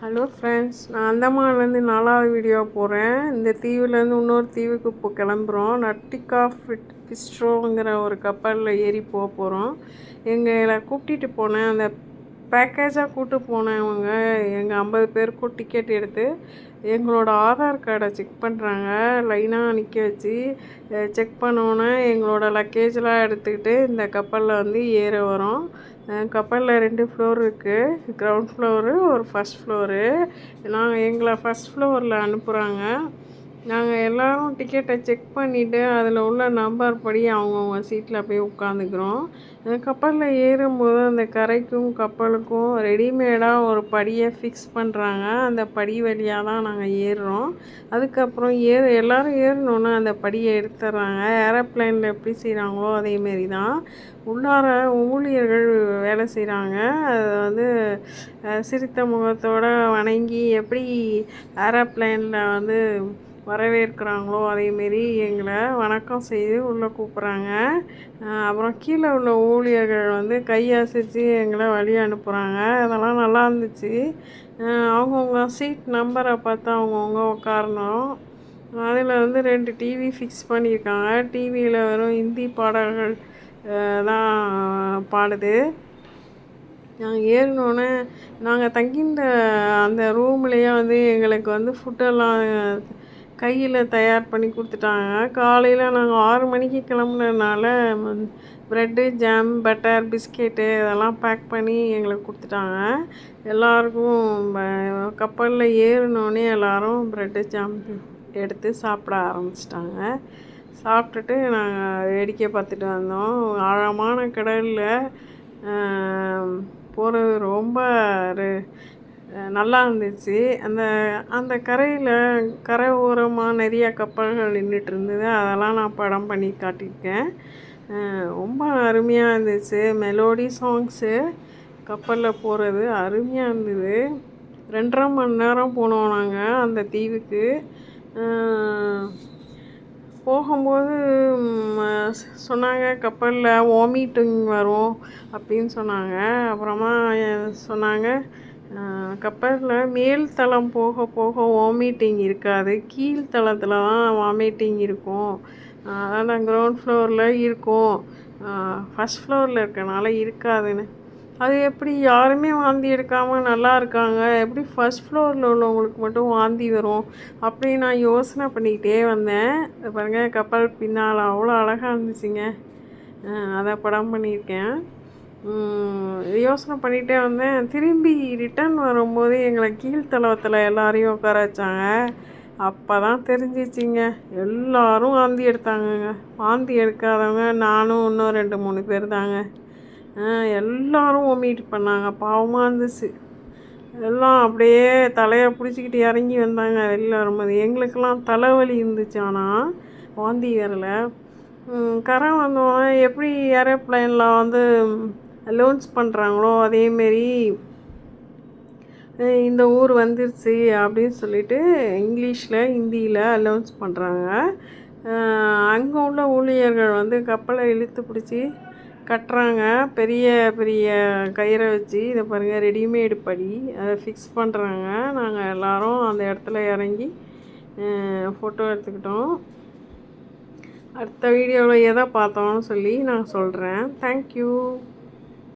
Hello friends நான் அந்தமான்லேருந்து நாலாவது video போகிறேன் இந்த தீவுலேருந்து இன்னொரு தீவுக்கு இப்போ கிளம்புறோம். நட்டிகா ஃபிட் ஃபிஸ்ட்ரோங்கிற ஒரு கப்பலில் ஏறி போக போகிறோம் எங்களை கூப்பிட்டுட்டு போனேன். அந்த பேக்கேஜாக கூப்பிட்டு போனவங்க எங்கள் ஐம்பது பேருக்கும் டிக்கெட் எடுத்து எங்களோட ஆதார் கார்டை செக் பண்ணுறாங்க லைனாக நிற்க வச்சு செக் பண்ணோன்னே எங்களோட லக்கேஜெலாம் எடுத்துக்கிட்டு இந்த கப்பலில் வந்து ஏற வரோம். கப்பலில் ரெண்டு ஃப்ளோர் இருக்குது கிரவுண்ட் ஃப்ளோரு ஒரு ஃபஸ்ட் ஃப்ளோரு நாங்கள் எங்களை ஃபஸ்ட் ஃப்ளோரில் அனுப்புகிறாங்க நாங்கள் எல்லோரும் டிக்கெட்டை செக் பண்ணிவிட்டு அதில் உள்ள நம்பர் படி அவங்கவுங்க சீட்டில் போய் உட்காந்துக்கிறோம் கப்பலில் ஏறும்போது அந்த கரைக்கும் கப்பலுக்கும் ரெடிமேடாக ஒரு படியை ஃபிக்ஸ் பண்ணுறாங்க அந்த படி வழியாக தான் நாங்கள் ஏறுறோம். அதுக்கப்புறம் ஏறு எல்லோரும் ஏறணுன்னா அந்த படியை எடுத்துட்றாங்க. ஏரோப்ளைனில் எப்படி செய்கிறாங்களோ அதேமாரி தான். உள்ளார ஊழியர்கள் வேலை செய்கிறாங்க அது வந்து சிரித்த முகத்தோடு வணங்கி எப்படி ஏரோப்ளைனில் வந்து வரவேற்கிறாங்களோ அதேமாரி எங்களை வணக்கம் செய்து உள்ளே கூப்பிட்றாங்க. அப்புறம் கீழே உள்ள ஊழியர்கள் வந்து கையசைச்சு எங்களை வழி அனுப்புகிறாங்க அதெல்லாம் நல்லா இருந்துச்சு. அவங்கவுங்க சீட் நம்பரை பார்த்து அவங்கவுங்க உட்காரணும் அதில் வந்து ரெண்டு டிவி ஃபிக்ஸ் பண்ணியிருக்காங்க. டிவியில் வெறும் ஹிந்தி பாடல்கள் தான் பாடுது. நாங்கள் ஏறினோன்னே நாங்கள் தங்கியிருந்த அந்த ரூம்லேயே வந்து எங்களுக்கு வந்து ஃபுட்டெல்லாம் கையில் தயார் பண்ணி கொடுத்துட்டாங்க. காலையில் நாங்கள் ஆறு மணிக்கு கிளம்புனதுனால ப்ரெட்டு ஜாம் பட்டர் பிஸ்கெட்டு இதெல்லாம் பேக் பண்ணி எங்களுக்கு கொடுத்துட்டாங்க. எல்லாருக்கும் கப்பலில் ஏறினோடனே எல்லோரும் ப்ரெட்டு ஜாம் எடுத்து சாப்பிட ஆரம்பிச்சிட்டாங்க. சாப்பிட்டுட்டு நாங்கள் வேடிக்கை பார்த்துட்டு வந்தோம். ஆழமான கடலில் போகிறது ரொம்ப நல்லா இருந்துச்சு. அந்த அந்த கரையில் கரை ஓரமாக நிறைய கப்பல்கள் நின்றுட்டு இருந்தது. அதெல்லாம் நான் படம் பண்ணி காட்டியிருக்கேன். ரொம்ப அருமையாக இருந்துச்சு. மெலோடி சாங்ஸு கப்பலில் போகிறது அருமையாக இருந்தது. ரெண்டரை மணி நேரம் போனோம் நாங்கள் அந்த தீவுக்கு. போகும்போது சொன்னாங்க கப்பலில் வாமிட்டிங் வரும் அப்படின்னு சொன்னாங்க. அப்புறமா சொன்னாங்க கப்பலில் மேல் தளம் போக போக வாமிட்டிங் இருக்காது. கீழ்த்தளத்தில் தான் வாமிட்டிங் இருக்கும். அதான் கிரவுண்ட் ஃப்ளோரில் இருக்கும். ஃபஸ்ட் ஃப்ளோரில் இருக்கனால இருக்காதுன்னு. அது எப்படி யாருமே வாந்தி எடுக்காமல் நல்லா இருக்காங்க? எப்படி ஃபஸ்ட் ஃப்ளோரில் உள்ளவங்களுக்கு மட்டும் வாந்தி வரும்? அப்படி நான் யோசனை பண்ணிக்கிட்டே வந்தேன். பாருங்கள் கப்பல் பின்னால் அவ்வளோ அழகாக இருந்துச்சுங்க. அதை படம் பண்ணியிருக்கேன். யோசனை பண்ணிகிட்டே வந்தேன். திரும்பி ரிட்டர்ன் வரும்போது எங்களை கீழ்த்தலவத்தில் எல்லாரையும் உட்கார வச்சாங்க. அப்போ தான் தெரிஞ்சிச்சிங்க. எல்லோரும் வாந்தி எடுத்தாங்கங்க. வாந்தி எடுக்காதவங்க நானும் இன்னும் ரெண்டு மூணு பேர் தாங்க. எல்லோரும் ஒமிட் பண்ணாங்க. பாவமாக இருந்துச்சு. எல்லாம் அப்படியே தலையை பிடிச்சிக்கிட்டு இறங்கி வந்தாங்க. வெளியில் வரும்போது எங்களுக்கெல்லாம் தலைவலி இருந்துச்சு. ஆனால் வாந்தி வரல கரை வந்தோடனே எப்படி ஏரோப்ளைனில் வந்து அலோன்ஸ் பண்ணுறாங்களோ அதேமாரி இந்த ஊர் வந்துருச்சு அப்படின்னு சொல்லிட்டு இங்கிலீஷில் ஹிந்தியில் அலௌன்ஸ் பண்ணுறாங்க அங்கே உள்ள ஊழியர்கள் வந்து கப்பலை இழுத்து பிடிச்சி கட்டுறாங்க. பெரிய பெரிய கயிறை வச்சு இதை பாருங்கள் ரெடிமேடு படி அதை ஃபிக்ஸ் பண்ணுறாங்க நாங்கள் எல்லோரும் அந்த இடத்துல இறங்கி ஃபோட்டோ எடுத்துக்கிட்டோம். அடுத்த வீடியோவில் எதை பார்த்தோன்னு சொல்லி நான் சொல்கிறேன் தேங்க்யூ